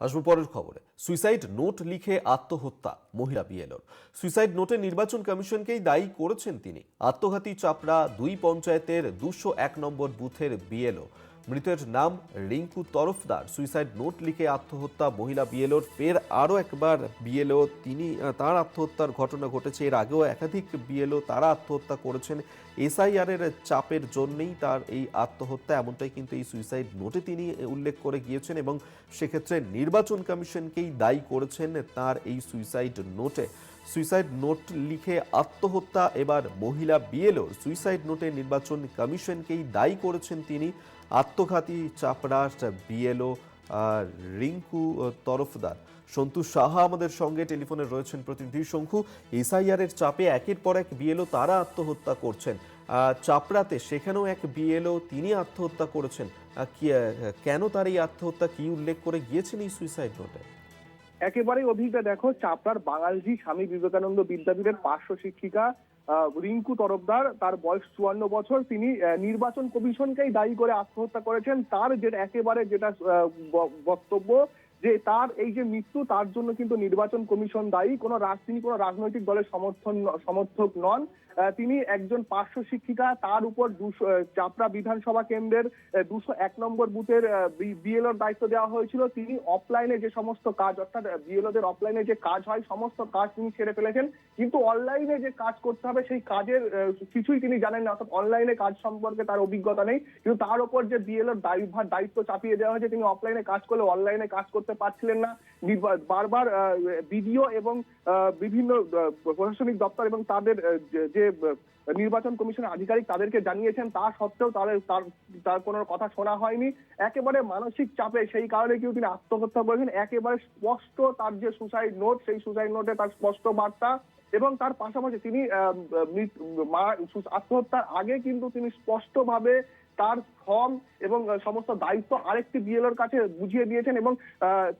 আসব পরের খবরে। সুইসাইড নোট লিখে আত্মহত্যা, মহিলা বিএলওর। সুইসাইড নোটে নির্বাচন কমিশনকেই দায়ী করেছেন তিনি। আত্মঘাতী চাপড়া দুই পঞ্চায়েতের দুশো এক নম্বর বুথের বিএলও। মৃতের নাম রিঙ্কু তরফদার। সুইসাইড নোট লিখে আত্মহত্যা, মহিলা বিএলওর ফের আরও একবার বিএলও, তিনি তার আত্মহত্যার ঘটনা ঘটেছে। এর আগেও একাধিক বিএলও তারা আত্মহত্যা করেছেন। এসআইআরের চাপের জন্যই তার এই আত্মহত্যা, এমনটাই কিন্তু এই সুইসাইড নোটে তিনি উল্লেখ করে গিয়েছেন এবং সেক্ষেত্রে নির্বাচন কমিশনকেই দায়ী করেছেন তার এই সুইসাইড নোটে। সুইসাইড নোট লিখে আত্মহত্যা। এবার মহিলা বিএলও সুইসাইড নোটে নির্বাচন কমিশনকেই দায়ী করেছেন তিনি। আত্মঘাতী চাপড়ার বিএলও রিঙ্কু তরফদার। সন্তু সাহা আমাদের সঙ্গে টেলিফোনে রয়েছেন প্রতিনিধি শঙ্কু। এসআইআর এর চাপে একের পর এক বিএলও তারা আত্মহত্যা করছেন। চাপড়াতে সেখানেও এক বিএলও তিনি আত্মহত্যা করেছেন। কেন তার এই আত্মহত্যা কি উল্লেখ করে গিয়েছেন এই সুইসাইড নোটে? একেবারেই অভিজ্ঞতা দেখো, চাপড়ার বাঙালজি স্বামী বিবেকানন্দ বিদ্যাপীঠের পার্শ্ব শিক্ষিকা রিঙ্কু তরফদার, তার বয়স চুয়ান্ন বছর, তিনি নির্বাচন কমিশনকেই দায়ী করে আত্মহত্যা করেছেন। তার যেটা একেবারে যেটা বক্তব্য যে তার এই যে মৃত্যু, তার জন্য কিন্তু নির্বাচন কমিশন দায়ী। কোনো তিনি কোনো রাজনৈতিক দলের সমর্থন, সমর্থক নন। তিনি একজন পার্শ্ব শিক্ষিকা, তার উপর দুশো চাপড়া বিধানসভা কেন্দ্রের দুশো এক নম্বর বুথের বিএলওর দায়িত্ব দেওয়া হয়েছিল। তিনি অফলাইনে যে সমস্ত কাজ, অর্থাৎ বিএলওদের অফলাইনে যে কাজ হয়, সমস্ত কাজ তিনি ছেড়ে ফেলেছেন। কিন্তু অনলাইনে যে কাজ করতে হবে, সেই কাজের কিছুই তিনি জানেন না। অর্থাৎ অনলাইনে কাজ সম্পর্কে তার অভিজ্ঞতা নেই। কিন্তু তার উপর যে বিএলওর দায়িত্ব চাপিয়ে দেওয়া হয়েছে, তিনি অফলাইনে কাজ করলে অনলাইনে কাজ করতে পারছিলেন না। বারবার বিডিও এবং বিভিন্ন প্রশাসনিক দপ্তর এবং তাদের যে নির্বাচন কমিশনের আধিকারিক তাদেরকে জানিয়েছেন। তা সত্ত্বেও তাদের, তার তার কোনো কথা শোনা হয়নি। একেবারে মানসিক চাপে সেই কারণে কিন্তু তিনি আত্মহত্যা করেছেন। একেবারে স্পষ্ট তার যে সুসাইড নোট সেই সুসাইড নোটে তার স্পষ্ট বার্তা এবং তার পাশাপাশি তিনি মা- আত্মহত্যার আগে কিন্তু তিনি স্পষ্টভাবে তার ফর্ম এবং সমস্ত দায়িত্ব আরেকটি বিএলওর কাছে বুঝিয়ে দিয়েছেন এবং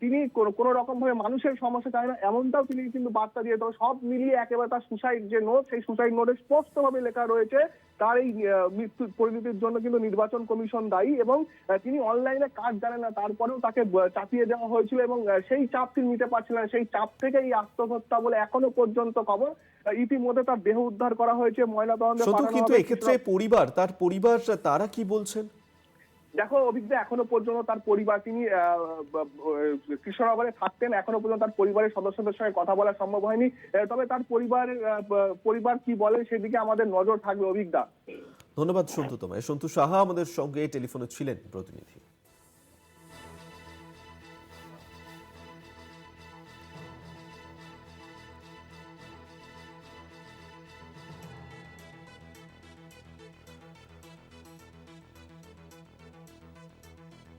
তিনি কোনো রকম ভাবে মানুষের সমস্যা চায় না এমনটাও তিনি কিন্তু বার্তা দিয়ে তবে সব মিলিয়ে একেবারে তার সুসাইড যে নোট সেই সুসাইড নোটে স্পষ্টভাবে লেখা রয়েছে তার এই আহ, মৃত্যুর পরিণতির জন্য কিন্তু নির্বাচন কমিশন দায়ী এবং তিনি অনলাইনে কাজ জানেন না তারপরেও তাকে চাপিয়ে দেওয়া হয়েছিল এবং সেই চাপ তিনি নিতে পারছিলেন। সেই চাপ থেকে এই আত্মহত্যা বলে এখনও পর্যন্ত খবর ইতিমধ্যে তার দেহ উদ্ধার করা হয়েছে সন্তু পাঠানো কিন্তু এক্ষেত্রে পরিবার তার পরিবার তারা কি বলছেন? দেখো অভিজ্ঞ এখনও পর্যন্ত তার পরিবার তিনি কৃষ্ণনগরে থাকতেন এখনও পর্যন্ত তার পরিবারের সদস্যদের সঙ্গে কথা বলা সম্ভব হয়নি। তবে তার পরিবার পরিবার কি বলে সেদিকে আমাদের নজর থাকবে অভিজ্ঞতা ধন্যবাদ সন্তু তোমায়। সন্তু সাহা আমাদের সঙ্গে টেলিফোনে ছিলেন প্রতিনিধি।